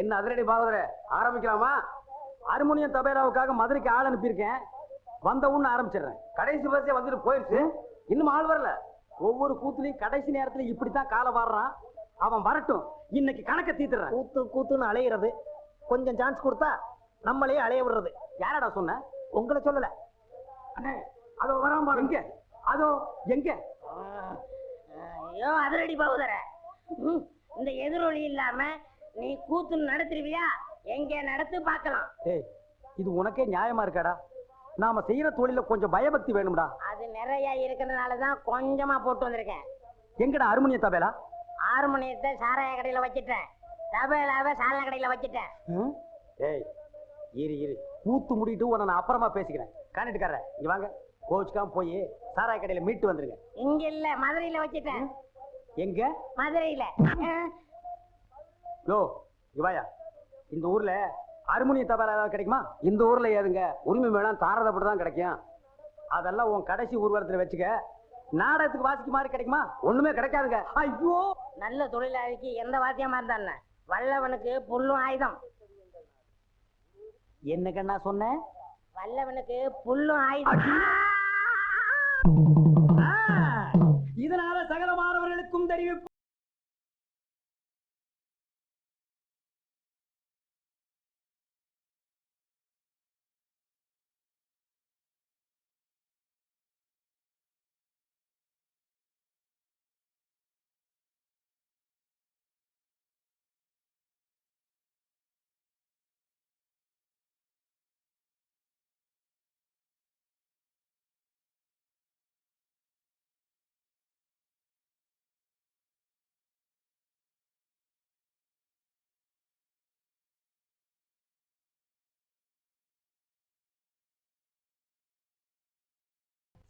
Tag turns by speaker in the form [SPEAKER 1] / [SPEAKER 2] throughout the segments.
[SPEAKER 1] என்ன அதிரடி பாகவதர? ஆரம்பிக்கலாமா?
[SPEAKER 2] ஹார்மோனியம் தபேலாவுக்காக மதுரைக்கு ஆள் அனுப்பியிருக்கேன். வந்த உடனே ஆரம்பிச்சிடுறேன்.
[SPEAKER 1] கடைசி பஸ்ஸே வந்துட்டு போயிருச்சு. இன்னும் ஆள் வரல.
[SPEAKER 2] ஒவ்வொரு கூத்துலையும் கடைசி நேரத்துல இப்படித்தான் காலை வாடுறான். அவன் வரட்டும். இன்னைக்கு கணக்க தீத்துறேன்
[SPEAKER 3] கூத்து கூத்துன்னு அலையிறது. கொஞ்சம் சான்ஸ் கொடுத்தா நம்மளே அலைய விடுறது.
[SPEAKER 2] யாரடா சொன்ன?
[SPEAKER 3] உங்களை சொல்லல.
[SPEAKER 2] அண்ணே அதோ வராம எங்க? அதோ எங்க?
[SPEAKER 4] ஐயோ அதிரடி பகுதர ம், இந்த எதிரொலி இல்லாம நீ கூத்து நடத்துருவியா? எங்க நடத்து பார்க்கலாம்.
[SPEAKER 2] ஏய் இது உனக்கே நியாயமா இருக்காடா? நாம செய்யற தொழில கொஞ்சம் பயபக்தி வேணும்டா.
[SPEAKER 4] அது நிறைய இருக்கிறதுனால தான் கொஞ்சமா போட்டு வந்திருக்கேன்.
[SPEAKER 2] எங்கடா ஹார்மோனிய தபேலா?
[SPEAKER 4] ஆறு மணியத்தை சாராய கடையில வச்சிட்டேன். தபேலாவை சாலன கடையில வச்சிட்டேன்.
[SPEAKER 2] ம்? ஏய் இரு இரு. கூத்து முடிட்டு உன்னை நான் அப்புறமா பேசிக்கிறேன். காண்டிட்டுக்காரர் இங்க வாங்க. கோச்சுக்காம போய் சாராய கடையில மீட்டு வந்துருங்க.
[SPEAKER 4] இங்க இல்ல மதுரையில வச்சிட்டேன்.
[SPEAKER 2] எங்க?
[SPEAKER 4] மதுரையில. அஹ்,
[SPEAKER 2] யோ இவாயா இந்த ஊர்ல ஹார்மோனிய தபேலா ஏதாவது கிடைக்குமா? இந்த ஊர்ல ஏதுங்க? உரிமை வேணாம் தாரதப்பட்டு தான் கிடைக்கும். அதெல்லாம் உன் கடைசி ஊர்வலத்துல வச்சுக்க நாடகத்துக்கு வாசிக்க மாதிரி கிடைக்குமா? ஒண்ணுமே கிடைக்காதுங்க. ஐயோ!
[SPEAKER 4] நல்ல தொழிலாளிக்கு எந்த வாத்தியமா இருந்தா வல்லவனுக்கு புல்லும் ஆயுதம்.
[SPEAKER 2] என்ன கண்ணா சொன்னேன்?
[SPEAKER 4] வல்லவனுக்கு புல்லும் ஆயுதம்.
[SPEAKER 2] இதனால சகல மாணவர்களுக்கும் தெரிவிப்பு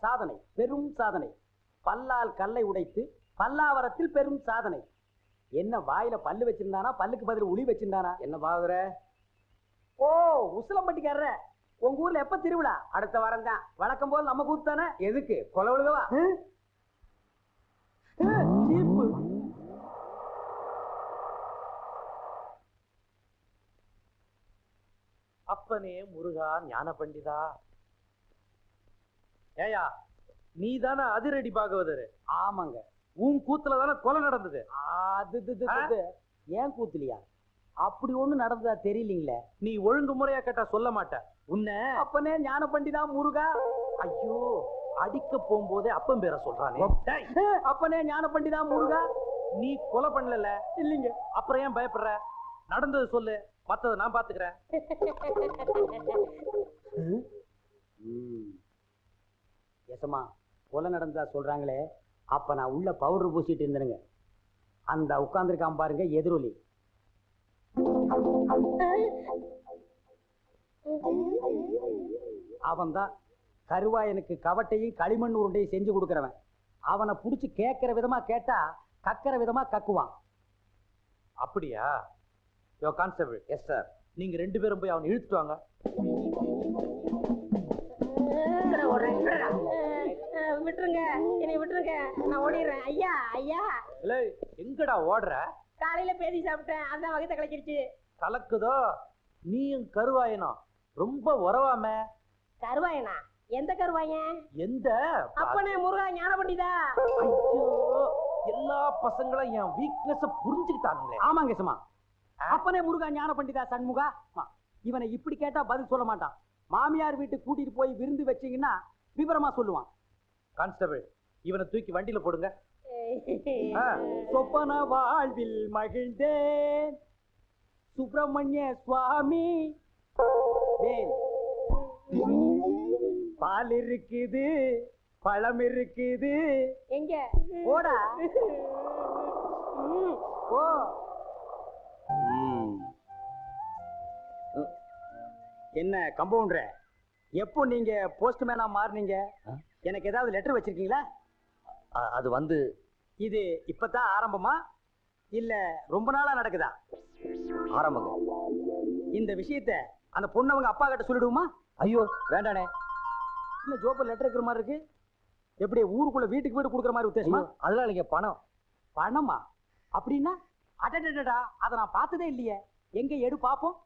[SPEAKER 2] சாதனை பெரும் சாதனை. பல்லால் கல்லை உடைத்து பல்லாவரத்தில் பெரும் சாதனை. என்ன வாயில பல்லு வச்சிருந்தானா பல்லுக்கு பதில் உளி வச்சிருந்தானா?
[SPEAKER 1] என்ன பாகுற
[SPEAKER 2] ஓ உசிலம்பட்டிக்காரர. உங்க ஊர்ல எப்ப திருவிழா?
[SPEAKER 1] அடுத்த வாரம் தான்
[SPEAKER 2] வழக்கம் போல் நம்ம கூத்து தானே?
[SPEAKER 1] எதுக்கு? கொலை விழுகவா?
[SPEAKER 3] அப்பனே முருகா ஞான பண்டிதா ஏயா நீ தானே அதிரடி பாகவதர்
[SPEAKER 2] ஆமாங்க.
[SPEAKER 3] உன் கூத்துல தானே கொலை நடந்தது?
[SPEAKER 2] அது இது, இது, இது. ஏன் கூத்துலியா? அப்படி ஒண்ணு நடந்ததா தெரியலீங்களே?
[SPEAKER 3] நீ ஒழுங்கு முறையா கேட்டா சொல்ல மாட்ட. உன்னை
[SPEAKER 2] அப்பனே ஞான பண்டிதா முருகா.
[SPEAKER 3] ஐயோ அடிக்க போகும்போதே அப்பன் பேரை சொல்றானே. டேய்,
[SPEAKER 2] அப்பனே ஞான பண்டிதா முருகா.
[SPEAKER 3] நீ கொலை பண்ணல
[SPEAKER 2] இல்லைங்க.
[SPEAKER 3] அப்புறம் ஏன் பயப்படுற? நடந்தது சொல்லு. மத்தத நான் பாத்துக்கிறேன்.
[SPEAKER 2] எசமா கொலை நடந்ததா சொல்றாங்களே அப்ப நான் உள்ள பவுடர் பூசிட்டு இருந்தேனுங்க. அந்த உட்காந்துருக்கான் பாருங்க எதிரொலி. அவன்தான் கருவாயனுக்கு கவட்டையும் களிமண் உருண்டையும் செஞ்சு கொடுக்கறவன். அவனை புடிச்சு கேட்குற விதமா கேட்டா கக்கிற விதமா கக்குவான்.
[SPEAKER 3] அப்படியா? யோ கான்ஸ்டபிள்
[SPEAKER 1] எஸ் சார்
[SPEAKER 3] நீங்க ரெண்டு பேரும் போய் அவனை இழுத்துட்டு வாங்க.
[SPEAKER 4] விட்டுருங்க. என்னை விட்டுருங்க. நான் ஓடிடுறேன். ஐயா ஐயா.
[SPEAKER 3] இல்ல எங்கடா ஓடுற?
[SPEAKER 4] காலையில பேதி சாப்பிட்டேன். அதான் வகத்தை கலக்கிடுச்சு.
[SPEAKER 3] கலக்குதோ? நீயும் கருவாயனும் ரொம்ப உறவாம.
[SPEAKER 4] கருவாயனா? எந்த கருவாயன்?
[SPEAKER 3] எந்த?
[SPEAKER 4] அப்பனே முருகா ஞான பண்டிதா
[SPEAKER 3] ஐயோ எல்லா பசங்களும் என் வீக்னஸ் புரிஞ்சுக்கிட்டானுங்களே.
[SPEAKER 2] ஆமாங்க சும்மா அப்பனே முருகா ஞான பண்டிதா சண்முகா இவனை இப்படி கேட்டா பதில் சொல்ல மாட்டான். மாமியார் வீட்டுக்கு கூட்டிட்டு போய் விருந்து வச்சீங்கன்னா விவரமா சொல்லுவான்.
[SPEAKER 3] கான்ஸ்டபிள் இவனை தூக்கி வண்டியில போடுங்க. ஆ,
[SPEAKER 2] சொப்பன வாழ்வில் மகிழ்ந்தேன். சுப்பிரமணிய சுவாமி. பால் இருக்குது பழம் இருக்குது.
[SPEAKER 4] எங்க?
[SPEAKER 2] போடா. ஓ என்ன கம்பவுண்டர்? எப்போ நீங்க போஸ்ட்மேனா மாறுனீங்க? எனக்கு ஏதாவது லெட்டர் வச்சிருக்கீங்களா?
[SPEAKER 1] அது வந்து
[SPEAKER 2] இது இப்பதான் ஆரம்பமா? இல்ல ரொம்ப நாளா நடக்குதா?
[SPEAKER 1] ஆரம்பங்க.
[SPEAKER 2] இந்த விஷயத்த அந்த பொண்ணவங்க அப்பா கிட்ட சொல்லிடுவோமா?
[SPEAKER 1] ஐயோ வேண்டானே.
[SPEAKER 2] இல்ல ஜோப்பர் லெட்டர் இருக்கிற மாதிரி இருக்கு? எப்படி ஊருக்குள்ள வீட்டுக்கு வீடு கொடுக்குற மாதிரி உத்தேசமா?
[SPEAKER 1] அதெல்லாம் இல்லைங்க பணம்.
[SPEAKER 2] பணமா? அப்படின்னா அடடடடா அதை நான் பார்த்ததே இல்லையே. எங்க எடு பாப்போம்.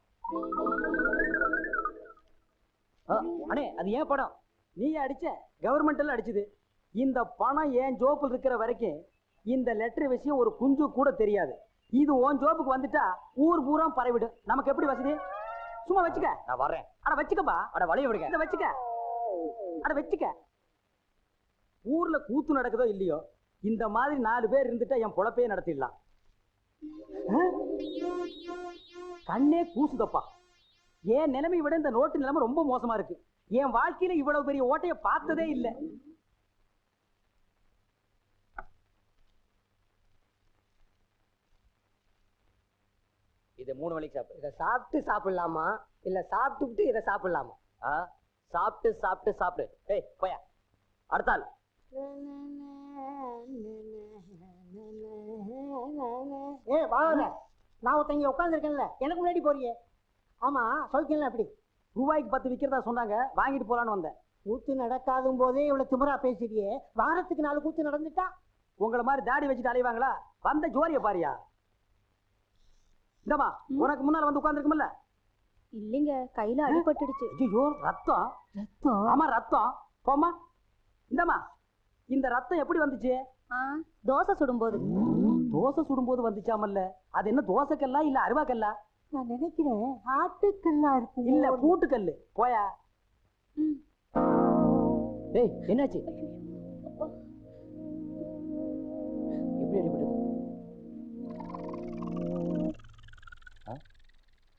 [SPEAKER 1] ஆ, அண்ணே அது ஏன் படம்
[SPEAKER 2] நீ அடிச்ச. கவர்மெண்ட்ல அடிச்சது. இந்த பணம் என் ஜோப்பில் இருக்கிற வரைக்கும் இந்த லெட்டர் விஷயம் ஒரு குஞ்சு கூட தெரியாது. இது உன் ஜோப்புக்கு வந்துட்டா ஊர் பூரா பரவிடும் நமக்கு எப்படி வசதி? சும்மா வச்சுக்க.
[SPEAKER 1] நான் வர்றேன்.
[SPEAKER 2] அட வச்சுக்கப்பா.
[SPEAKER 1] அட வழிய விடுங்க.
[SPEAKER 2] இத வச்சுக்க. அட வச்சுக்க. ஊர்ல கூத்து நடக்குதோ இல்லையோ இந்த மாதிரி நாலு பேர் இருந்துட்டா என் பொழப்பே நடத்திடலாம்? கண்ணே கூசுதப்பா. என் நிலைமை விட இந்த நோட்டு நிலைமை ரொம்ப மோசமா இருக்கு. என் வாழ்க்கையில இவ்வளவு பெரிய ஓட்டைய பார்த்ததே இல்லை.
[SPEAKER 1] இது மூணு மணிக்கு சாப்பிடு.
[SPEAKER 3] இதை சாப்பிட்டு சாப்பிடலாமா? இல்ல சாப்பிட்டுட்டு இதை சாப்பிடலாமா?
[SPEAKER 1] ஆ சாப்பிட்டு சாப்பிட்டு சாப்பிடு. ஏய் போயா. அடுத்தாள்
[SPEAKER 3] ஏ வாங்க. நான் ஒருத்தங்க உட்காந்துருக்கேன்ல எனக்கு முன்னாடி போறியே. ஆமா சௌக்கியம் அப்படி.
[SPEAKER 2] ரூபாய்க்கு பத்து விக்கிறதா சொன்னாங்க வாங்கிட்டு போலான்னு வந்தேன்.
[SPEAKER 3] கூத்து நடக்காதும் போதே இவ்வளவு திமிரா பேசுறியே வாரத்துக்கு நாலு கூத்து நடந்துட்டா?
[SPEAKER 2] உங்களை மாதிரி தாடி வச்சுட்டு அலைவாங்களா? வந்த ஜோரிய பாரியா? இந்தமா உனக்கு முன்னால வந்து உட்கார்ந்துருக்கும்ல
[SPEAKER 5] இல்லைங்க கையில அடிபட்டுடுச்சு.
[SPEAKER 2] ஐயோ ரத்தம். ரத்தம்? ஆமா ரத்தம். போம்மா. இந்தம்மா இந்த ரத்தம் எப்படி வந்துச்சு?
[SPEAKER 5] தோசை சுடும்போது.
[SPEAKER 2] தோசை சுடும்போது வந்துச்சாமல்ல? அது என்ன தோசைக்கல்லா இல்ல அருவாக்கல்லா?
[SPEAKER 3] நான் நினைக்கிறேன் ஆட்டுக்கல்லா இருக்கு
[SPEAKER 2] இல்ல பூட்டுக்கல்லு. போயா.
[SPEAKER 5] ம்.
[SPEAKER 1] டேய் என்னாச்சு? எப்படி அடிபட்டது?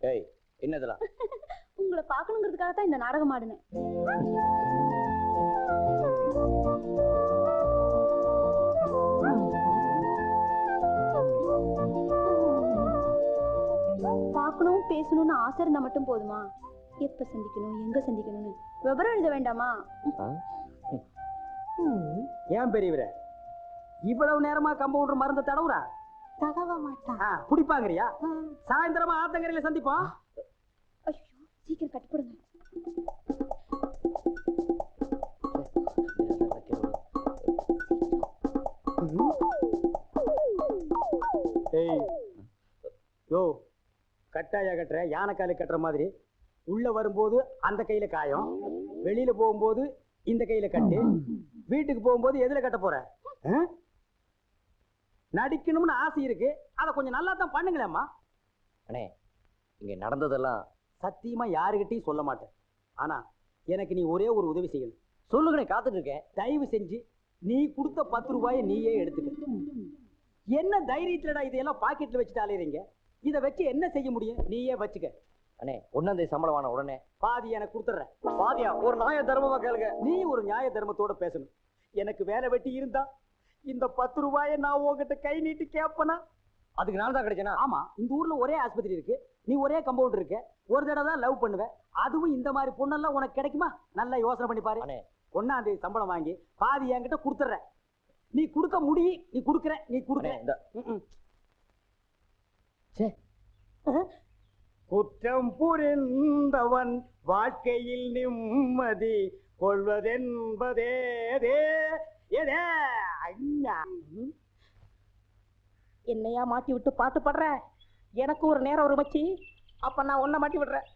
[SPEAKER 1] ஏய் என்னதெல்லாம்
[SPEAKER 5] உங்களை பார்க்கணுங்கிறதுக்காக தான் இந்த நாடகம் ஆடினேன். பார்க்கணும் பேசணும்னு ஆசை இருந்தா மட்டும் போதுமா? எப்ப சந்திக்கணும் எங்க சந்திக்கணும்னு? விவரம் எழுத வேண்டாமா?
[SPEAKER 2] ஏன் பெரியவரே? இவ்வளவு நேரமா கம்பவுண்டர் மருந்த தடவுறா?
[SPEAKER 3] தடவ மாட்டான்
[SPEAKER 2] ஆ, குடிப்பாங்கறியா? சாயந்தரமா ஆத்தங்கரையில சந்திப்போம்.
[SPEAKER 5] ஐயோ சீக்கிரம் கட்டிப்படுங்க
[SPEAKER 2] ஏய் யோ கட்டாயா கட்டுற யானைக்காலு கட்டுற மாதிரி. உள்ள வரும்போது அந்த கையில காயம். வெளியில போகும்போது இந்த கையில கட்டு. வீட்டுக்கு போகும்போது எதுல கட்ட போற? நடிக்கணும்னு ஆசை இருக்கு. அதை கொஞ்சம் நல்லா தான் பண்ணுங்களேம்மா.
[SPEAKER 1] அண்ணே இங்க நடந்ததெல்லாம்
[SPEAKER 2] சத்தியமா யாருக்கிட்டையும் சொல்ல மாட்டேன். ஆனா எனக்கு நீ ஒரே ஒரு உதவி செய்யணும்.
[SPEAKER 1] சொல்லுங்கண்ணே காத்துட்டு இருக்கேன்.
[SPEAKER 2] தயவு செஞ்சு நீ கொடுத்த பத்து ரூபாயை நீயே எடுத்துக்க. என்ன தைரியத்துலடா இதையெல்லாம் பாக்கெட்ல வச்சுட்டு அலையிறீங்க? இதை வச்சு என்ன செய்ய முடியும்? நீயே வச்சுக்க.
[SPEAKER 1] அண்ணே ஒன்னாம் தேதி சம்பளம் வான உடனே
[SPEAKER 2] பாதி எனக்கு கொடுத்துட்றேன்.
[SPEAKER 1] பாதியா ஒரு நாய தர்மமா கேளுங்க.
[SPEAKER 2] நீ ஒரு நியாய தர்மத்தோட பேசணும். எனக்கு வேலை வெட்டி இருந்தா இந்த பத்து ரூபாயை நான் உன்கிட்ட கை நீட்டி கேப்பனா?
[SPEAKER 1] அதுக்கு நான் தான் கிடைச்சேனா?
[SPEAKER 2] ஆமா இந்த ஊர்ல ஒரே ஆஸ்பத்திரி இருக்கு. நீ ஒரே கம்பவுண்ட் இருக்க. ஒரு தடவை தான் லவ் பண்ணுவ. அதுவும் இந்த மாதிரி பொண்ணெல்லாம் உனக்கு கிடைக்குமா? நல்லா யோசனை பண்ணி பாரு.
[SPEAKER 1] அண்ணே.
[SPEAKER 2] ஒன்னாம் தேதி சம்பளம் வாங்கி பாதி என்கிட்ட கொடுத்துட்ற நீ கொடுக்க முடியும். நீ கொடுக்குற. நீ கொடுக்குற. குற்றம் புரிந்தவன் வாழ்க்கையில் நிம்மதி கொள்வதென்பதே
[SPEAKER 3] என்னையா மாட்டி விட்டு பாட்டு பாடுற? எனக்கு ஒரு நேரம் ஒரு மச்சி. அப்ப நான் உன்னை மாட்டி விடுறேன்.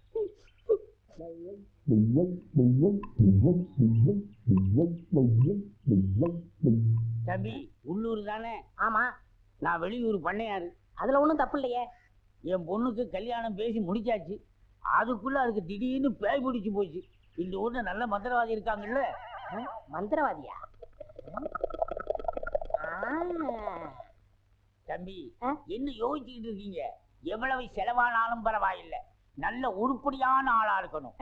[SPEAKER 6] தம்பி உள்ளூர் தானே?
[SPEAKER 3] ஆமா.
[SPEAKER 6] நான் வெளியூர் பண்ணையாரு.
[SPEAKER 3] அதுல ஒண்ணும் தப்பு இல்லையே?
[SPEAKER 6] என் பொண்ணுக்கு கல்யாணம் பேசி முடிச்சாச்சு. அதுக்குள்ள அதுக்கு திடீர்னு பேய் பிடிச்சு போச்சு. இந்த ஊர்ல நல்ல மந்திரவாதி இருக்காங்கல்ல?
[SPEAKER 3] மந்திரவாதியா?
[SPEAKER 6] தம்பி? என்ன யோசிச்சுக்கிட்டு இருக்கீங்க? எவ்வளவு செலவானாலும் பரவாயில்லை. நல்ல உருப்படியான ஆளா இருக்கணும்.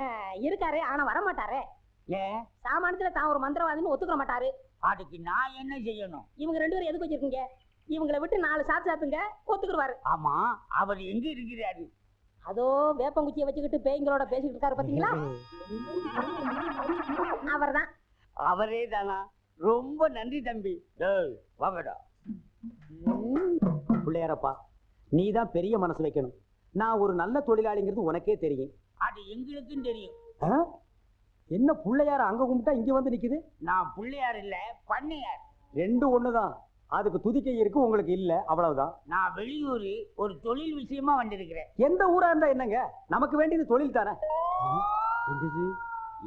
[SPEAKER 3] இருக்காரு ஆனா வர மாட்டாரே
[SPEAKER 6] ஏன்
[SPEAKER 3] சாமானியத்துல தான் ஒரு மந்திரவாதின்னு ஒத்துக்க மாட்டாரு.
[SPEAKER 6] அதுக்கு நான் என்ன செய்யணும்?
[SPEAKER 3] இவங்க ரெண்டு பேரும் எதுக்கு வச்சிருக்கீங்க? இவங்களை விட்டு நாலு சாத்து சாத்துங்க ஒத்துக்குருவாரு
[SPEAKER 6] ஆமா அவர் எங்க இருக்கிறாரு?
[SPEAKER 3] அதோ வேப்பங்குச்சியை வச்சுக்கிட்டு பேய்களோட பேசிக்கிட்டு இருக்காரு பாத்தீங்களா? அவர்தான்.
[SPEAKER 6] அவரே தானா ரொம்ப நன்றி தம்பி. டேய், வாங்கடா.
[SPEAKER 2] பிள்ளையாரப்பா நீ தான் பெரிய மனசு வைக்கணும். நான் ஒரு நல்ல தொழிலாளிங்கிறது உனக்கே தெரியும்.
[SPEAKER 6] அது எங்களுக்கும் தெரியும்.
[SPEAKER 2] ஆ? என்ன பிள்ளையார அங்க கும்பிட்டா இங்க வந்து நிக்குது?
[SPEAKER 6] நான் பிள்ளையார் இல்ல பண்ணையார்.
[SPEAKER 2] ரெண்டும் ஒண்ணுதான். அதுக்கு துதிக்கை இருக்கு உங்களுக்கு இல்ல. அவ்வளவுதான்.
[SPEAKER 6] நான் வெளியூர் ஒரு தொழில் விஷயமா வந்திருக்கிறேன்.
[SPEAKER 2] எந்த ஊரா இருந்தா என்னங்க? நமக்கு வேண்டியது தொழில் தானே?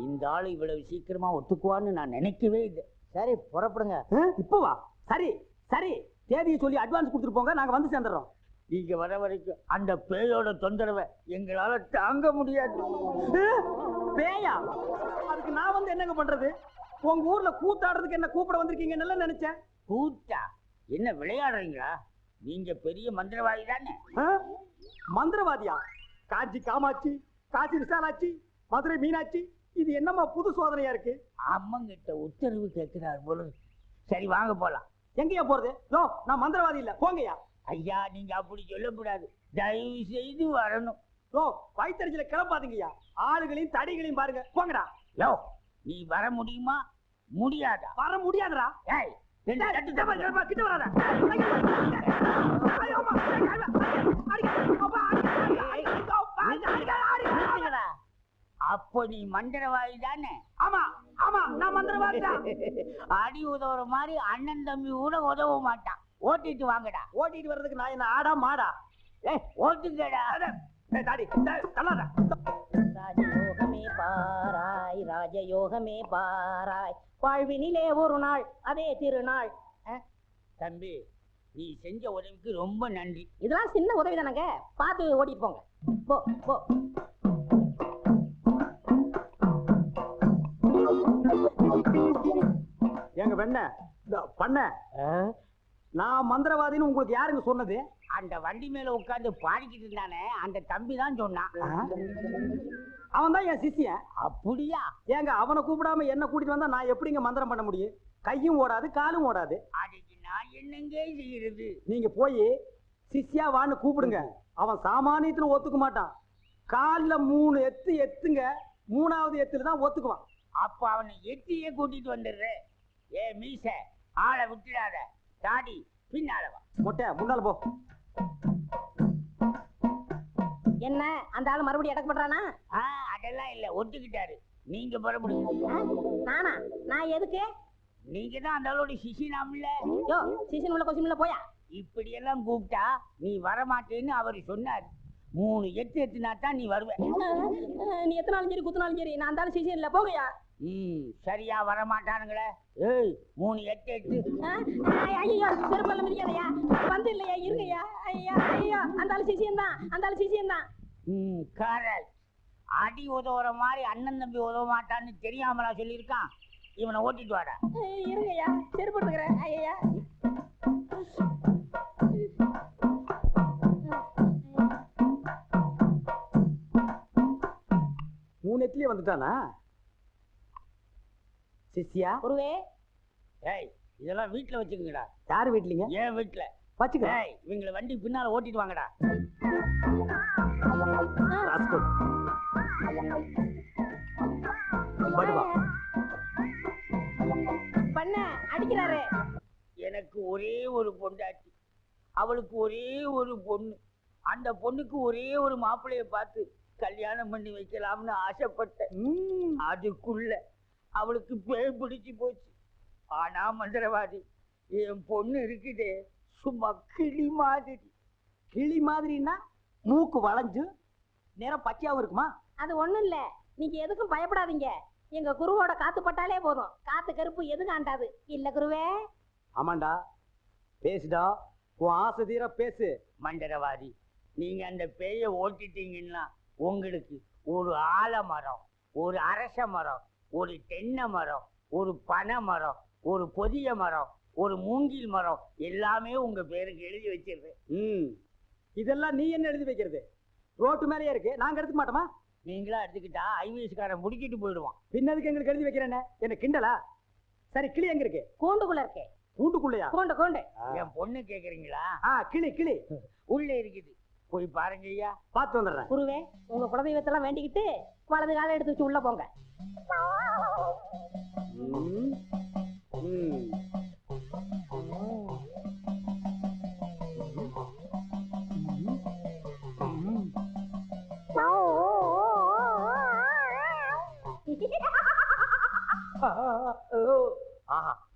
[SPEAKER 6] இந்த ஆளு இவ்வளவு சீக்கிரமா ஒத்துக்குவான்னு நான் நினைக்கவே இல்லை.
[SPEAKER 3] சரி புறப்படுங்க.
[SPEAKER 2] இப்போ வா. சரி சரி. தேதியை சொல்லி அட்வான்ஸ் கொடுத்துட்டு போங்க நாங்க வந்து சேர்ந்துடுறோம்
[SPEAKER 6] நீங்க வர வரைக்கும் அந்த பேயோட தொந்தரவை எங்களால தாங்க முடியாது.
[SPEAKER 2] பேயா? அதுக்கு நான் வந்து என்னங்க பண்றது? உங்க ஊர்ல கூத்தாடுறதுக்கு என்ன கூப்பிட வந்திருக்கீங்கன்னு நினைச்சேன்.
[SPEAKER 6] கூத்தா என்ன விளையாடுறீங்களா? நீங்க பெரிய மந்திரவாதி தானே?
[SPEAKER 2] மந்திரவாதியா? காஞ்சி காமாட்சி காசி விசாலாட்சி மதுரை மீனாட்சி இது என்னம்மா புது சோதனையா இருக்கு?
[SPEAKER 6] அம்மங்கிட்ட உத்தரவு கேட்கிறார் போல. சரி வாங்க போலாம்.
[SPEAKER 2] எங்கயா போறது? யோ நான் மந்திரவாதி இல்ல. போங்கய்யா.
[SPEAKER 6] ஐயா நீங்க அப்படி சொல்லக்கூடாது. தயவு செய்து வரணும்.
[SPEAKER 2] யோ வயிற்றுல கிளப்பாதீங்கய்யா ஆளுகளையும் தடிகளையும் பாருங்க. போங்கடா.
[SPEAKER 6] யோ நீ வர முடியுமா? முடியாதா?
[SPEAKER 2] வர முடியாதுடா.
[SPEAKER 6] ஏய்
[SPEAKER 2] அப்பா,
[SPEAKER 6] நீ மந்திரவாதி தானே
[SPEAKER 2] ஆமா ஆமா நான் மந்திரவாதி
[SPEAKER 6] அடி உதவுற மாதிரி அண்ணன் தம்பி கூட உதவ மாட்டான் ஓட்டிட்டு வாங்கடா
[SPEAKER 2] ஓட்டிட்டு வர்றதுக்கு நான் என்ன ஆடா மாடா
[SPEAKER 6] ஏய் ஓட்டுங்கடா
[SPEAKER 2] தாடி தள்ளாத
[SPEAKER 4] ராஜயோகமே பாராய் ராஜயோகமே பாராய். வாழ்வினிலே ஒரு நாள் அதே திருநாள்.
[SPEAKER 6] தம்பி நீ செஞ்ச உதவிக்கு ரொம்ப நன்றி.
[SPEAKER 4] இதெல்லாம் சின்ன உதவி தானங்க பார்த்து ஓடிட்டு போங்க. போ போ.
[SPEAKER 2] எங்க வெண்ண பண்ண. நான் மந்திரவாதின்னு உங்களுக்கு யாருங்க சொன்னது?
[SPEAKER 6] அந்த வண்டி மேல உட்கார்ந்து பாடிக்கிட்டு இருந்தானே அந்த தம்பி தான் சொன்னான்.
[SPEAKER 2] அவன் தான் என் சிஷ்யன்.
[SPEAKER 6] அப்படியா?
[SPEAKER 2] ஏங்க அவனை கூப்பிடாம என்ன கூட்டிட்டு வந்தா நான் எப்படிங்க மந்திரம் பண்ண முடியும்? கையும் ஓடாது காலும் ஓடாது.
[SPEAKER 6] அதுக்கு நான் என்னங்க செய்யறது?
[SPEAKER 2] நீங்க போய் சிஷ்யா வான்னு கூப்பிடுங்க. அவன் சாமானியத்துல ஒத்துக்க மாட்டான். கால்ல மூணு எத்து எத்துங்க மூணாவது எத்துல தான் ஒத்துக்குவான்.
[SPEAKER 6] அப்ப அவனை எட்டியே கூட்டிட்டு வந்துடுறேன் ஏ மீச ஆளை விட்டுடாத. தாடி பின்னால வா.
[SPEAKER 2] மொட்டை முன்னால போ.
[SPEAKER 4] என்ன? அந்த ஆள் மறுபடியும் அடக்க பண்றானா?
[SPEAKER 6] ஆ, அதெல்லாம் இல்ல. ஒத்துக்கிட்டாரு. நீங்க
[SPEAKER 4] அஹ், நானா? நான் எதுக்கு?
[SPEAKER 6] நீங்க தான் அந்த ஆளோட சிசினாம்ல
[SPEAKER 4] யோ சீசன் உள்ள உள்ள போயா?
[SPEAKER 6] இப்படி எல்லாம் கூப்பிட்டா நீ வரமாட்டேன்னு அவர் சொன்னார். மூணு எட்டு எட்டுனா தான் நீ வருவ.
[SPEAKER 4] நீ எத்தனாலும் சரி குத்தினாலும் சரி நான் அந்த ஆள் சீசன் இல்ல போகையா
[SPEAKER 6] ம் சரியா வரமாட்டானுங்களே. ஏய் மூணு எட்டு எட்டு.
[SPEAKER 4] ஐயோ செருப்பல்ல மிதிக்காதயா வந்து இல்லையா இருங்கய்யா. ஐயா ஐயோ அந்த ஆள் சிசியம் தான் அந்த ஆள் சிசியம் தான்
[SPEAKER 6] ம் கரெக்ட் அடி உதவுற மாதிரி அண்ணன் தம்பி உதவ மாட்டான்னு தெரியாமலா சொல்லியிருக்கான். இவனை ஓட்டிட்டு வாடா.
[SPEAKER 4] இருங்கய்யா செருப்பு எடுத்துக்கிறேன் ஐயா.
[SPEAKER 2] மூணு எத்துலயே வந்துட்டானா? சிஷ்யா?
[SPEAKER 4] குருவே
[SPEAKER 6] ஏய் இதெல்லாம் வீட்டுல வச்சுக்கோங்கடா.
[SPEAKER 2] யாரு வீட்லீங்க?
[SPEAKER 6] ஏன் வீட்டுல
[SPEAKER 2] வச்சுக்க
[SPEAKER 6] ஏய் இவங்களை வண்டி பின்னால ஓட்டிட்டு வாங்கடா.
[SPEAKER 2] படுவா
[SPEAKER 4] பண்ண அடிக்கிறாரு.
[SPEAKER 6] எனக்கு ஒரே ஒரு பொண்டாட்டி. அவளுக்கு ஒரே ஒரு பொண்ணு. அந்த பொண்ணுக்கு ஒரே ஒரு மாப்பிள்ளைய பார்த்து கல்யாணம் பண்ணி வைக்கலாம்னு ஆசைப்பட்டேன்.
[SPEAKER 2] ம்,
[SPEAKER 6] அதுக்குள்ள அவளுக்கு பேய் பிடிச்சு போச்சு. ஆனா மந்திரவாதி என் பொண்ணு இருக்குதே சும்மா கிளி மாதிரி.
[SPEAKER 2] கிளி மாதிரின்னா மூக்கு வளைஞ்சு நேரம் பச்சையாவும் இருக்குமா?
[SPEAKER 4] அது ஒண்ணும் இல்ல. நீங்க எதுக்கும் பயப்படாதீங்க. எங்க குருவோட காத்து பட்டாலே போதும். காத்து கருப்பு எதுவும் ஆண்டாது? இல்ல குருவே?
[SPEAKER 2] ஆமாண்டா. பேசுடா. உன் ஆசை தீர பேசு.
[SPEAKER 6] மந்திரவாதி நீங்க அந்த பேயை ஓட்டிட்டீங்கன்னா உங்களுக்கு ஒரு ஆலமரம் ஒரு அரச மரம் ஒரு தென்னை மரம் ஒரு பனை மரம் ஒரு பொதிய மரம் ஒரு மூங்கில் மரம் எல்லாமே உங்க பேருக்கு எழுதி வச்சிருக்கேன்.
[SPEAKER 2] ம். இதெல்லாம் நீ என்ன எழுதி வைக்கிறது? ரோட்டு மேலேயே இருக்கு. நாங்க எடுத்துக்க மாட்டோமா?
[SPEAKER 6] நீங்களா எடுத்துக்கிட்டா ஐவிஎஸ்காரன் முடிக்கிட்டு போயிடுவான்.
[SPEAKER 2] பின்னதுக்கு எங்களுக்கு எழுதி வைக்கிறேன்னு என்ன? கிண்டலா? சரி கிளி எங்க இருக்கு?
[SPEAKER 4] கூண்டுக்குள்ள இருக்கே.
[SPEAKER 2] கூண்டுக்குள்ளையா?
[SPEAKER 4] கூண்டு கூண்டு.
[SPEAKER 6] என் பொண்ணு கேக்குறீங்களா?
[SPEAKER 2] ஆ கிளி கிளி.
[SPEAKER 6] உள்ள இருக்குது. போய் பாருங்க ஐயா
[SPEAKER 2] பார்த்து வந்துடுறேன்.
[SPEAKER 4] குருவே உங்க குலதெய்வத்தெல்லாம் வேண்டிக்கிட்டு வலது காலை எடுத்து வச்சு உள்ள போங்க.
[SPEAKER 2] ஆஹா.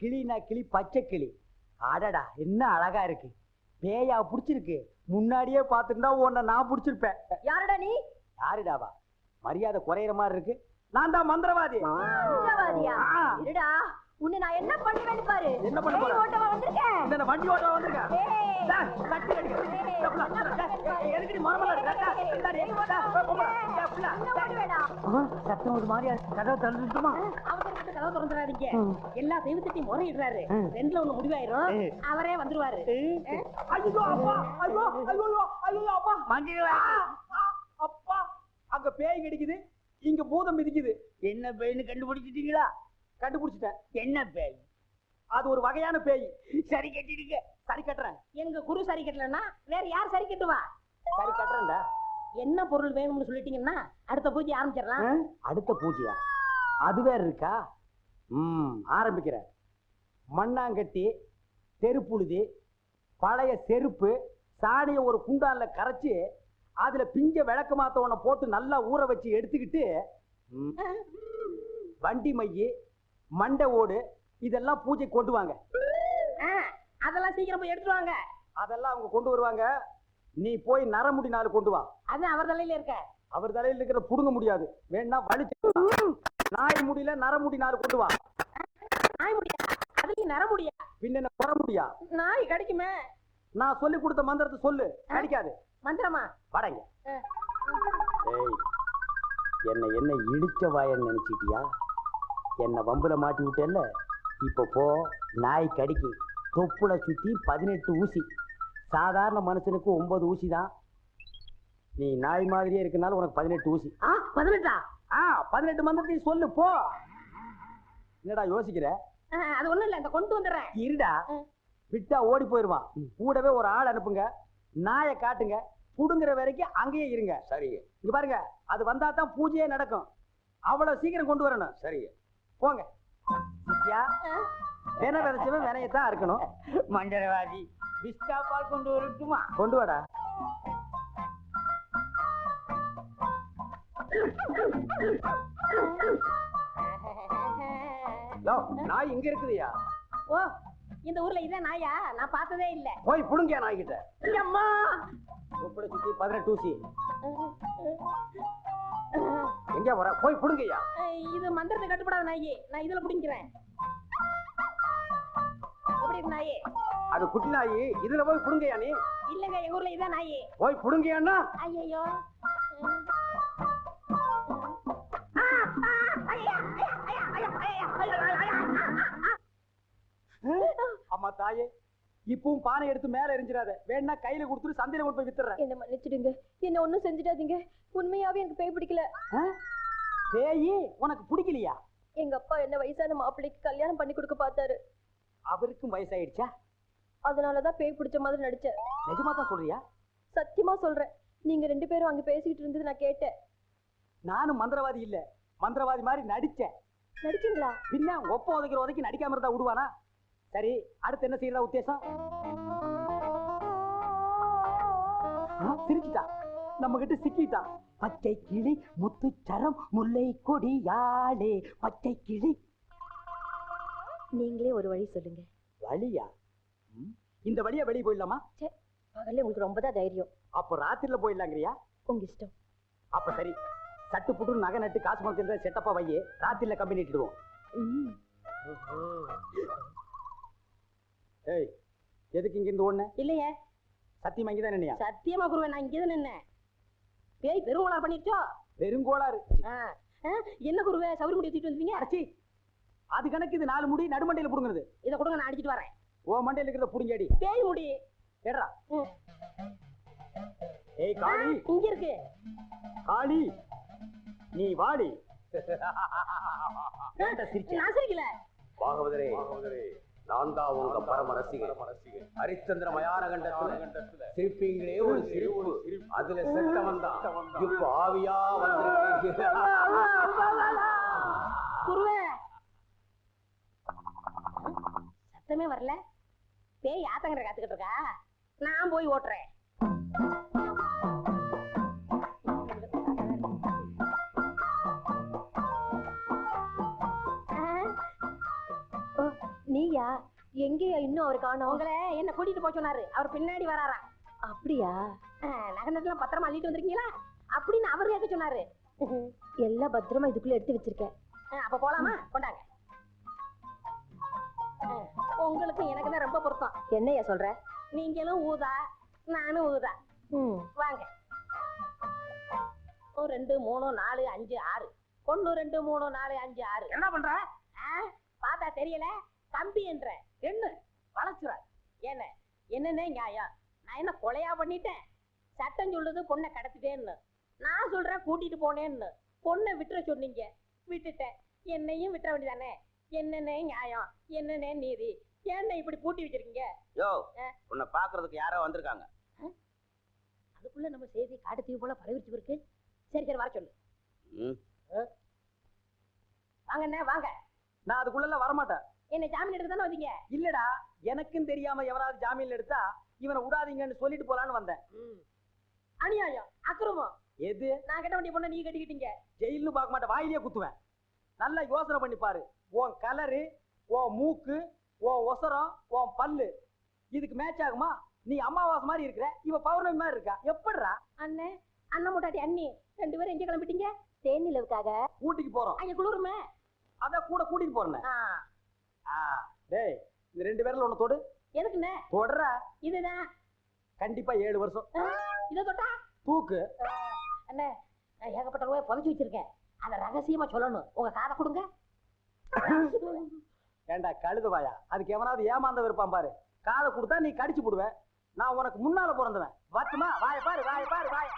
[SPEAKER 2] கிளினா கிளி பச்சை கிளி. அடடா என்ன அழகா இருக்கு. பேயா புடிச்சிருக்கு. முன்னாடியே பார்த்துருந்தா உன்னை நான் புடிச்சிருப்பேன்.
[SPEAKER 5] யாருடா நீ?
[SPEAKER 2] யாருடாவா? மரியாதை குறையிற மாதிரி இருக்கு. நான் தான் மந்திரவாதி.
[SPEAKER 5] மந்திரவாதியா. இருடா உன்னை நான் என்ன பண்ணுவேன்னு பாரு.
[SPEAKER 2] என்ன பண்ண போற?
[SPEAKER 5] பேய் ஓட்டவா வந்திருக்கேன்.
[SPEAKER 2] இந்த வண்டி ஓட்ட வந்திருக்கேன். டேய், கட்டி அடிக்க. எதுக்கு மரமலா? டேய்,
[SPEAKER 5] ஓடுவேடா.
[SPEAKER 6] சத்தம் ஒரு மாதிரியா கதவை திறந்துட்டுமா?
[SPEAKER 4] அவசரப்பட்டு கதவை திறந்துடாதீங்க. எல்லா தெய்வத்திட்டையும் முறையிடுறாரு. ரெண்டுல ஒண்ணு முடிவாயிரும். அவரே வந்துருவாரு.
[SPEAKER 2] ஐயோ அப்பா ஐயோ ஐயோ ஐயோ அப்பா.
[SPEAKER 6] மந்திரவாதி
[SPEAKER 2] அப்பா. அங்க பேய் கிடைக்குது. இங்க பூதம் மிதிக்குது.
[SPEAKER 6] என்ன பேய்னு கண்டுபிடிச்சிட்டீங்களா?
[SPEAKER 2] கண்டுபிடிச்சிட்டேன்.
[SPEAKER 6] என்ன பேய்?
[SPEAKER 2] அது ஒரு வகையான பேய்.
[SPEAKER 6] சரி கட்டிடுங்க.
[SPEAKER 2] சரி கட்டுறேன்.
[SPEAKER 4] எங்க குரு சரி கட்டலன்னா வேற யார் சரி கட்டுவா?
[SPEAKER 2] சரி கட்டுறேன்டா.
[SPEAKER 4] என்ன பொருள் வேணும்னு சொல்லிட்டீங்கன்னா அடுத்த பூஜை ஆரம்பிச்சிடலாம்?
[SPEAKER 2] அடுத்த பூஜையா? அது வேற இருக்கா? ம் ஆரம்பிக்கிறேன். மண்ணாங்கட்டி தெருப்புழுதி பழைய செருப்பு சாணியை ஒரு குண்டான்ல கரைச்சி அதுல பிஞ்ச விளக்கு மாத்தவனை போட்டு நல்லா ஊற வச்சு எடுத்துக்கிட்டு வண்டி மைய மண்டை ஓடு இதெல்லாம் பூஜை கொண்டு வாங்க.
[SPEAKER 4] அதெல்லாம் சீக்கிரம் போய் எடுத்துட்டு வாங்க.
[SPEAKER 2] அதெல்லாம் அவங்க கொண்டு வருவாங்க. நீ போய் நரமுடி நாள் கொண்டு வா.
[SPEAKER 4] அது அவர் தலையில இருக்க.
[SPEAKER 2] அவர் தலையில இருக்கிற புடுங்க முடியாது. வேணா வலிச்சு நாய் முடியல நரமுடி நாள் கொண்டு வா.
[SPEAKER 4] நாய் முடியா? அதுலயும் நர முடியா?
[SPEAKER 2] பின்ன என்ன குற முடியா?
[SPEAKER 4] நாய் கிடைக்குமே.
[SPEAKER 2] நான் சொல்லி கொடுத்த மந்திரத்தை சொல்லு. அடிக்காது
[SPEAKER 4] மந்திரமா?
[SPEAKER 2] வடங்க. என்ன என்ன இடிச்ச வாயன்னு நினைச்சிட்டியா? என்ன வம்புல மாட்டி விட்டேல்ல? இப்ப போ நாய் கடிக்கு. தொப்புல சுத்தி பதினெட்டு ஊசி. சாதாரண மனுஷனுக்கு ஒன்பது ஊசி தான் நீ நாய் மாதிரியே இருக்கனால உனக்கு பதினெட்டு ஊசி.
[SPEAKER 4] ஆ பதினெட்டா?
[SPEAKER 2] ஆ பதினெட்டு மந்திரத்தையும் சொல்லு போ. என்னடா யோசிக்கிற?
[SPEAKER 4] அது ஒண்ணும் இல்ல இந்த கொண்டு வந்துடுறேன்.
[SPEAKER 2] இருடா. விட்டா ஓடி போயிருவான். கூடவே ஒரு ஆள் அனுப்புங்க. நாயை காட்டுங்க. புடுங்குற வரைக்கும் அங்கேயே இருங்க. சரிங்க இங்க பாருங்க அது வந்தா தான் பூஜையே நடக்கும். அவ்வளவு சீக்கிரம் கொண்டு வரணும். சரிங்க போங்க. வேண விதைச்சவன் வினையத்தான் இருக்கணும்
[SPEAKER 6] மந்திரவாதி பிஸ்டா பால் கொண்டு வரட்டுமா?
[SPEAKER 2] கொண்டு வாடா. நாய் இங்க இருக்குதுயா?
[SPEAKER 4] ஓ இந்த ஊர்ல இதே நாயா? நான் பார்த்ததே இல்ல.
[SPEAKER 2] போய் புடுங்க நாய்கிட்ட.
[SPEAKER 4] அம்மா!
[SPEAKER 2] உப்பட சுத்தி பதினெட்டு ஊசி. எங்க வர போய் புடுங்கய்யா.
[SPEAKER 4] இது மந்திரத்தை கட்டுப்படாத நாயி. நான் இதுல பிடிக்கிறேன் எப்படி இருக்கு நாயி.
[SPEAKER 2] அது குட்டி நாய் இதுல போய் புடுங்கய்யா நீ.
[SPEAKER 4] இல்லங்க எங்க ஊர்ல இதே நாயி.
[SPEAKER 2] போய் புடுங்கய்யான்னா?
[SPEAKER 4] ஐயோ
[SPEAKER 2] அம்மா தாயே. இப்பவும் பானை எடுத்து மேல எரிஞ்சிடாத. வேணா கையில கொடுத்துட்டு சந்தையில கொண்டு போய் வித்துறேன்
[SPEAKER 5] என்ன மன்னிச்சிடுங்க. என்ன ஒண்ணும் செஞ்சிடாதீங்க. உண்மையாவே எனக்கு பேய் பிடிக்கல.
[SPEAKER 2] பேயி உனக்கு பிடிக்கலையா?
[SPEAKER 5] எங்க அப்பா என்ன வயசான மாப்பிள்ளைக்கு கல்யாணம் பண்ணி கொடுக்க பார்த்தாரு.
[SPEAKER 2] அவருக்கும் வயசாயிடுச்சா?
[SPEAKER 5] அதனாலதான் பேய் பிடிச்ச மாதிரி நடிச்சேன்.
[SPEAKER 2] நிஜமா தான் சொல்றியா?
[SPEAKER 5] சத்தியமா சொல்றேன். நீங்க ரெண்டு பேரும் அங்க பேசிக்கிட்டு இருந்தது நான் கேட்டேன்.
[SPEAKER 2] நானும் மந்திரவாதி இல்ல. மந்திரவாதி மாதிரி நடிச்சேன்.
[SPEAKER 5] நடிச்சீங்களா?
[SPEAKER 2] பின்ன ஒப்ப உதைக்கிற உதைக்கு நடிக்காம இருந்தா விடுவானா சரி அடுத்து என்ன செய்யறதா உத்தேசம்? ஆ, சிரிச்சிட்டா. நம்ம கிட்ட சிக்கிட்டா. பச்சை கிளி முத்துச்சரம் முல்லை கொடியாளே பச்சை கிளி.
[SPEAKER 5] நீங்களே ஒரு வழி சொல்லுங்க.
[SPEAKER 2] வழியா? இந்த வழியா வெளியே போயிடலாமா?
[SPEAKER 5] பகல்ல உங்களுக்கு ரொம்ப தான் தைரியம்.
[SPEAKER 2] அப்போ ராத்திரில போயிடலாங்கிறியா?
[SPEAKER 5] உங்க இஷ்டம்.
[SPEAKER 2] அப்ப சரி சட்டு புட்டு நகை நட்டு காசு பணத்தில் செட்டப்பா வையே ராத்திரில கம்பெனி இட்டுடுவோம். ஏய் எதுக்கு இங்க இருந்து ஓடுன?
[SPEAKER 4] இல்லையே.
[SPEAKER 2] சத்தியமா இங்கதான் நினையா
[SPEAKER 4] சத்தியமா குருவே நான் இங்கதான் நின்னேன். பேய் பெருங்கோளா பண்ணிருச்சோ? ஆ, என்ன குருவே சவுரி முடி தூக்கிட்டு வந்தீங்க
[SPEAKER 2] அடச்சி. அது கணக்கு இது நாலு முடி நடுமண்டையில புடுங்குறது.
[SPEAKER 4] இதை கொடுங்க நான் அடிச்சிட்டு வரேன்.
[SPEAKER 2] ஓ மண்டையில இருக்கிறத புடுங்கடி
[SPEAKER 4] பேய் முடி.
[SPEAKER 2] ஏடா
[SPEAKER 4] ம்.
[SPEAKER 2] ஏய் காளி.
[SPEAKER 4] இங்க இருக்கு.
[SPEAKER 2] காளி நீ வாடி?
[SPEAKER 4] நான் சிரிக்கல.
[SPEAKER 7] பாகவதரே. நான் தான் உங்க பரம ரசிகன் ஹரிச்சந்திர மயான கண்டத்துல சிரிப்பீங்களே ஒரு சிரிப்பு. அதுல செத்தவன் தான் இப்ப ஆவியா
[SPEAKER 4] குருவே. சத்தமே வரல. பேய் ஆத்தங்கரை காத்துக்கிட்டு இருக்கா? நான் போய் ஓட்டுறேன்.
[SPEAKER 5] நீயா எங்கேயா இன்னும் அவர் காணோம்?
[SPEAKER 4] உங்களை என்ன கூட்டிட்டு போக சொன்னாரு. அவர் பின்னாடி வராராம்
[SPEAKER 5] அப்படியா?
[SPEAKER 4] நகை நட்டுலாம் பத்திரமா அள்ளிட்டு வந்திருக்கீங்களா? அப்படின்னு அவர் கேட்க சொன்னாரு.
[SPEAKER 5] எல்லாம் பத்திரமா இதுக்குள்ள எடுத்து வச்சிருக்கேன்.
[SPEAKER 4] அப்ப போலாமா? கொண்டாங்க. உங்களுக்கு எனக்கு தான் ரொம்ப பொருத்தம்.
[SPEAKER 5] என்னையா சொல்ற?
[SPEAKER 4] நீங்களும் ஊதா நானும் ஊதா. வாங்க. ஒரு ரெண்டு மூணு நாலு அஞ்சு ஆறு. ஒன்னு ரெண்டு மூணு நாலு அஞ்சு ஆறு.
[SPEAKER 6] என்ன பண்ற?
[SPEAKER 4] பார்த்தா தெரியல. கம்பி என்ற என்ன வளச்சுற என்ன என்னன்னே நியாயம்? நான் என்ன கொலையா பண்ணிட்டேன்? சட்டம் சொல்லுது பொண்ணை கடத்திட்டேன்னு. நான் சொல்றேன் கூட்டிட்டு போனேன்னு. பொண்ணை விட்டுற சொன்னீங்க. விட்டுட்டேன். என்னையும் விட்டுற வேண்டியதானே? என்னன்னே நியாயம்? என்னன்னே நீதி? என்ன இப்படி பூட்டி வச்சிருக்கீங்க?
[SPEAKER 8] யோ. உன்னை பாக்குறதுக்கு யாரோ வந்திருக்காங்க.
[SPEAKER 4] அதுக்குள்ள நம்ம செய்தி காட்டு தீவு போல பரவிச்சு இருக்கு. சரி சரி வர சொல்லு. வாங்கண்ணே வாங்க.
[SPEAKER 2] நான் அதுக்குள்ள வரமாட்டேன்.
[SPEAKER 4] என்ன ஜாமீன் எடுக்க தானே வந்தீங்க?
[SPEAKER 2] இல்லடா எனக்கும் தெரியாம எவனாவது ஜாமீன்ல எடுத்தா இவனை விடாதீங்கன்னு சொல்லிட்டு போலான்னு வந்தேன்.
[SPEAKER 4] அநியாயம் அக்கிரமம்.
[SPEAKER 2] எது?
[SPEAKER 4] நான் கட்ட வேண்டிய பொண்ணை நீ கட்டிக்கிட்டீங்க.
[SPEAKER 2] ஜெயில்னு பார்க்க மாட்டேன் வாயிலே குத்துவேன். நல்லா யோசனை பண்ணி பாரு. உன் கலரு உன் மூக்கு உன் ஒசரம் உன் பல்லு இதுக்கு மேட்ச் ஆகுமா? நீ அமாவாசை மாதிரி இருக்கிற இவ பௌர்ணமி மாதிரி இருக்கா? எப்படிடா?
[SPEAKER 4] அண்ணே அண்ணன் முட்டாட்டி அண்ணி ரெண்டு பேரும் எங்க கிளம்பிட்டீங்க?
[SPEAKER 5] தேனிலவுக்காக
[SPEAKER 2] ஊட்டிக்கு போறோம்.
[SPEAKER 4] அங்க குளிருமே.
[SPEAKER 2] அத கூட கூட்டிட்டு போறேன். டேய் இந்த ரெண்டு பேர்ல ஒண்ணு தொடு.
[SPEAKER 4] எதுக்குண்ணே?
[SPEAKER 2] தொடர
[SPEAKER 4] இதுதான்
[SPEAKER 2] கண்டிப்பா ஏழு வருஷம்.
[SPEAKER 4] இதை தொட்டா?
[SPEAKER 2] தூக்கு.
[SPEAKER 4] அண்ணே நான் ஏகப்பட்ட ரூபாய் புதைச்சு வச்சிருக்கேன். அதை ரகசியமா சொல்லணும். உங்க காதை கொடுங்க.
[SPEAKER 2] ஏண்டா கழுது வாயா? அதுக்கு எவனாவது ஏமாந்த இருப்பான் பாரு. காதை கொடுத்தா நீ கடிச்சு போடுவ நான் உனக்கு முன்னால பிறந்தவன். வரட்டுமா வாய பாரு வாய பாரு வாய.